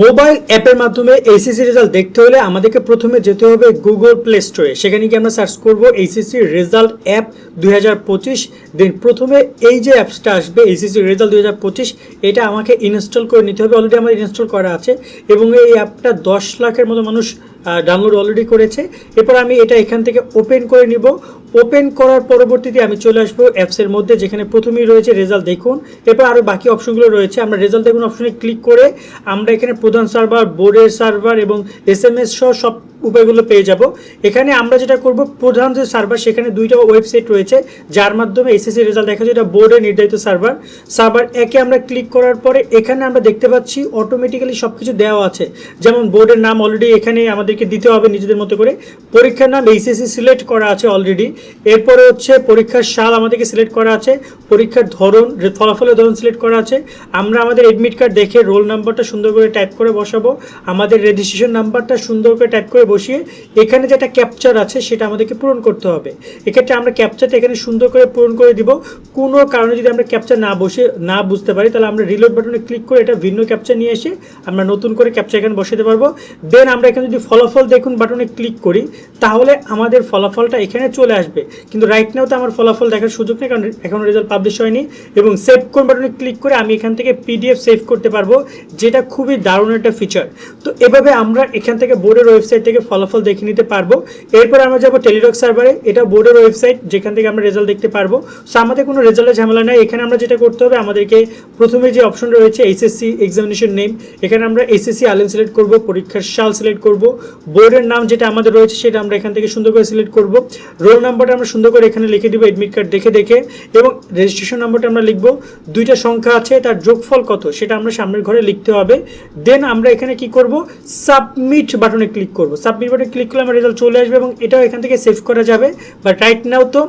Mobile অ্যাপের মাধ্যমে HSC result দেখতে হলে আমাদেরকে প্রথমে যেতে হবে গুগল প্লে স্টোরে সেখানে গিয়ে আমরা সার্চ করব এইচএসসি রেজাল্ট অ্যাপ দুই হাজার পঁচিশ। দেন প্রথমে এই যে অ্যাপসটা আসবে এইচএসসি রেজাল্ট দুই হাজার পঁচিশ, এটা আমাকে ইনস্টল করে নিতে হবে। অলরেডি আমার ইনস্টল করা আছে এবং এই অ্যাপটা দশ লাখের মতো মানুষ ডাউনলোড অলরেডি করেছে। এরপর আমি এটা এখান থেকে ওপেন করে নিব। ওপেন করার পরবর্তীতে আমি চলে আসব অ্যাপসের মধ্যে, যেখানে প্রথমেই রয়েছে রেজাল্ট দেখুন। এরপর আরও বাকি অপশনগুলো রয়েছে। আমরা রেজাল্ট দেখুন অপশনে ক্লিক করে আমরা এখানে প্রধান সার্ভার বোর্ডের সার্ভার এবং এস এম এস সহ সব উপায়গুলো পেয়ে যাব। এখানে আমরা যেটা করব, প্রধান যে সার্ভার সেখানে দুইটা ওয়েবসাইট রয়েছে, যার মাধ্যমে এসএসসি রেজাল্ট দেখা যায় এটা বোর্ডের নির্ধারিত সার্ভার সার্ভার একে আমরা ক্লিক করার পরে, এখানে আমরা দেখতে পাচ্ছি অটোমেটিক্যালি সব কিছু দেওয়া আছে। যেমন বোর্ডের নাম অলরেডি এখানে আমাদেরকে দিতে হবে নিজেদের মতো করে। পরীক্ষার নাম এইচএসসি সিলেক্ট করা আছে অলরেডি এরপরে হচ্ছে পরীক্ষার সাল আমাদেরকে সিলেক্ট করা আছে। পরীক্ষার ধরন ফলাফলের ধরন সিলেক্ট করা আছে। আমরা আমাদের এডমিট কার্ড দেখে রোল নাম্বারটা সুন্দর করে টাইপ করে বসাবো। আমাদের রেজিস্ট্রেশন নাম্বারটা সুন্দর করে টাইপ করে বসিয়ে এখানে যেটা ক্যাপচার আছে সেটা আমাদেরকে পূরণ করতে হবে। এক্ষেত্রে আমরা ক্যাপচারটা এখানে সুন্দর করে পূরণ করে দিব। কোনো কারণে যদি আমরা ক্যাপচার না বসে, না বুঝতে পারি, তাহলে আমরা রিলোড বাটনে ক্লিক করে এটা ভিন্ন ক্যাপচার নিয়ে এসে আমরা নতুন করে ক্যাপচার এখানে বসাতে পারব। দেন আমরা এখানে যদি ফলাফল দেখুন বাটনে ক্লিক করি, তাহলে আমাদের ফলাফলটা এখানে চলে আসবে। কিন্তু রাইট নাও তো আমার ফলাফল দেখার সুযোগ নেই, কারণ এখনও রেজাল্ট পাবলিশ হয়নি। এবং সেভ কোন বাটনে ক্লিক করে আমি এখান থেকে পিডিএফ সেভ করতে পারব, যেটা খুবই দারুণ একটা ফিচার তো এভাবে আমরা এখান থেকে বোর্ডের ওয়েবসাইট থেকে ফলাফল দেখে নিতে পারব। এরপর আমরা যাব টেলিডক সার্ভারে এটা বোর্ডের ওয়েবসাইট যেখান থেকে আমরা রেজাল্ট দেখতে পারব। সো আমাদের কোনো রেজাল্টের ঝামেলা নাই। এখানে আমরা যেটা করতে হবে, আমাদেরকে প্রথমে যে অপশন রয়েছে এইচএসসি এক্সামিনেশন নেম এখানে আমরা এইচএসসি আলেম সিলেক্ট করব, পরীক্ষার সাল সিলেক্ট করব। বোর্ডের নাম যেটা আমাদের রয়েছে, সেটা আমরা এখান থেকে সুন্দর করে সিলেক্ট করব। রোল নাম্বারটা আমরা সুন্দর করে এখানে লিখে দিব এডমিট কার্ড দেখে দেখে। এবং রেজিস্ট্রেশন নাম্বারটা আমরা লিখব, দুইটা সংখ্যা আছে, তার যোগফল কত, সেটা আমরা সামনের ঘরে লিখতে হবে। দেন আমরা এখানে কি করব সাবমিট বাটনে ক্লিক করব। সাবমিট বাটনে ক্লিক করলে আমার রেজাল্ট চলে আসবে এবং এটাও এখান থেকে সেভ করা যাবে। বাট রাইট নাও তো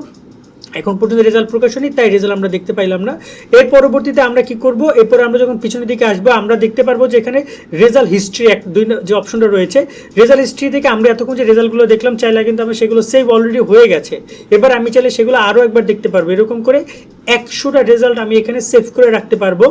এখন পর্যন্ত রেজাল্ট প্রকাশ হয়নি তাই রেজাল্ট আমরা দেখতে পাইলাম না। এর পরবর্তীতে আমরা কি করব? এরপর আমরা যখন পিছনের দিকে আসব, আমরা দেখতে পারব যে এখানে রেজাল্ট হিস্ট্রি এক দুই যে অপশনটা রয়েছে রেজাল্ট হিস্ট্রি থেকে আমরা এতক্ষণ যে রেজাল্টগুলো দেখলাম, চাইলে কিন্তু আমরা সেগুলো সেভ অলরেডি হয়ে গেছে। এবার আমি চাইলে সেগুলো আরও একবার দেখতে পারব, এরকম করে একশোটা রেজাল্ট আমি এখানে সেভ করে রাখতে পারব।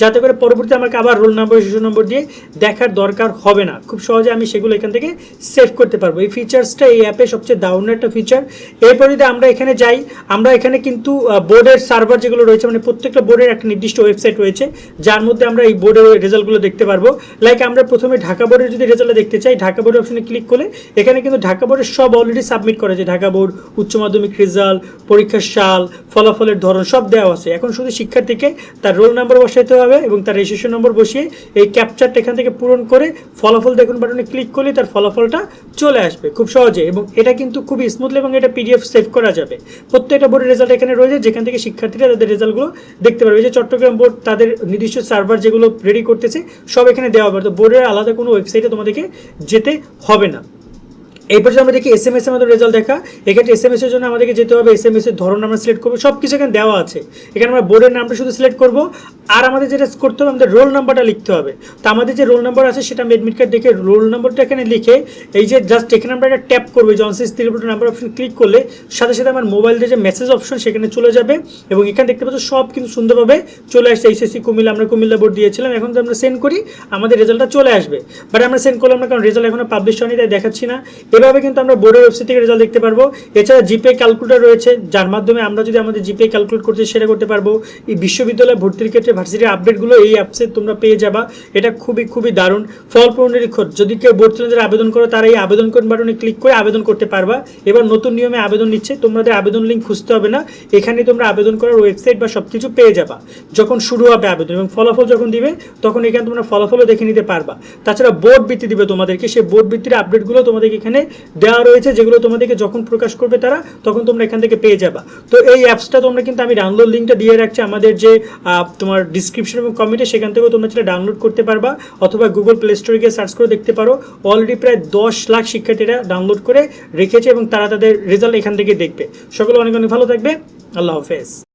যাতে করে পরবর্তী আমাকে আবার রোল নাম্বার শিশু নম্বর দিয়ে দেখার দরকার হবে না। খুব সহজে আমি সেগুলো এখান থেকে সেভ করতে পারব। এই ফিচার্সটা এই অ্যাপে সবচেয়ে দারুণ একটা ফিচার এরপর যদি আমরা এখানে যাই, আমরা এখানে কিন্তু বোর্ডের সার্ভার যেগুলো রয়েছে মানে প্রত্যেকটা বোর্ডের একটা নির্দিষ্ট ওয়েবসাইট রয়েছে, যার মধ্যে আমরা এই বোর্ডের রেজাল্টগুলো দেখতে পারব। লাইক আমরা প্রথমে ঢাকা বোর্ডের যদি রেজাল্ট দেখতে চাই, ঢাকা বোর্ডের অপশনে ক্লিক করলে এখানে কিন্তু ঢাকা বোর্ডের সব অলরেডি সাবমিট করা যায় ঢাকা বোর্ড উচ্চ মাধ্যমিক রেজাল্ট পরীক্ষার সাল, ফলাফলের ধরন, সব দেওয়া আছে এখন শুধু শিক্ষার্থীকে তার রোল নাম্বার বসাইতে হবে এবং তার রেজিস্ট্রেশন নম্বর বসিয়ে এই ক্যাপচারটা এখান থেকে পূরণ করে ফলাফল দেখুন বাটনে ক্লিক করলে তার ফলাফলটা চলে আসবে খুব সহজে এবং এটা কিন্তু খুবই স্মুথলি এবং এটা পিডিএফ সেভ করা যাবে। প্রত্যেকটা বোর্ডের রেজাল্ট এখানে রয়েছে, যেখান থেকে শিক্ষার্থীরা তাদের রেজাল্টগুলো দেখতে পারবে। যে চট্টগ্রাম বোর্ড তাদের নির্দিষ্ট সার্ভার যেগুলো রেডি করতেছে, সব এখানে দেওয়া হবে। তো বোর্ডের আলাদা কোনো ওয়েবসাইটে তোমাদেরকে যেতে হবে না। এরপর যদি আমরা দেখি এস এম এস মধ্যে রেজাল্ট দেখা। এক্ষেত্রে এস এম এস এর জন্য আমাদেরকে যেতে হবে এস এম এস এর ধরন আমরা সিলেক্ট করব সব কিছু এখানে দেওয়া আছে। এখানে আমরা বোর্ডের নামটা শুধু সিলেক্ট করব, আর আমাদের যেটা করতে হবে, আমাদের রোল নাম্বারটা লিখতে হবে। তো আমাদের যে রোল নাম্বার আছে, সেটা আমি এডমিট কার্ড দেখে রোল নাম্বারটা এখানে লিখে, এই যে জাস্ট এখানে আমরা একটা ট্যাপ করব জনসিস তিরিপুর নাম্বার অপশন ক্লিক করলে, সাথে সাথে আমার মোবাইল যে মেসেজ অপশন সেখানে চলে যাবে এবং এখানে দেখতে পাচ্ছ সব কিন্তু সুন্দরভাবে চলে আসছে। এইচএসসি কুমিল্লা, আমরা কুমিল্লা বোর্ড দিয়েছিলাম, এখন যদি আমরা সেন্ড করি, আমাদের রেজাল্টটা চলে আসবে। বাট আমরা সেন্ড করলাম না, কারণ রেজাল্ট এখনও পাবলিশ হয়নি, তাই দেখাচ্ছি না। এভাবে কিন্তু আমরা বোর্ডের ওয়েবসাইট থেকে রেজাল্ট দেখতে পারব। এছাড়া জিপে ক্যালকুলেটর রয়েছে, যার মাধ্যমে আমরা যদি আমাদের জিপে ক্যালকুলেট করতে সেটা করতে পারব। এই বিশ্ববিদ্যালয় ভর্তির ক্ষেত্রে ভার্সিটির আপডেটগুলো এই অ্যাপসে তোমরা পেয়ে যাবা। এটা খুবই খুবই দারুণ। ফল পুনরীক্ষণ যদি কেউ বোর্ড চ্যালেঞ্জের আবেদন করো, তারা এই আবেদন কোন বাটনে ক্লিক করে আবেদন করতে পারবা। এবার নতুন নিয়মে আবেদন নিচ্ছে, তোমাদের আবেদন লিঙ্ক খুঁজতে হবে না। এখানে তোমরা আবেদন করার ওয়েবসাইট বা সব কিছু পেয়ে যাবা। যখন শুরু হবে আবেদন এবং ফলাফল যখন দিবে, তখন এখানে তোমরা ফলাফলও দেখে নিতে পারবা। তাছাড়া বোর্ড বৃত্তি দিবে তোমাদেরকে। সেই বোর্ড বৃত্তির আপডেটগুলো তোমাদেরকে এখানে দেওয়া রয়েছে, যেগুলো তোমাদেরকে যখন প্রকাশ করবে তারা, তখন তোমরা এখান থেকে পেয়ে যাবা। তো এই অ্যাপসটা তোমরা কিন্তু আমি ডাউনলোড লিঙ্কটা দিয়ে রাখছি, আমাদের যে তোমার ডিসক্রিপশন এবং কমেন্টে সেখান থেকেও তোমরা সেটা ডাউনলোড করতে পারবা, অথবা গুগল প্লে স্টোরে গিয়ে সার্চ করে দেখতে পারো। অলরেডি প্রায় দশ লাখ শিক্ষার্থীরা ডাউনলোড করে রেখেছে এবং তারা তাদের রেজাল্ট এখান থেকে দেখবে। সকলে অনেক অনেক ভালো থাকবে। আল্লাহ হাফেজ।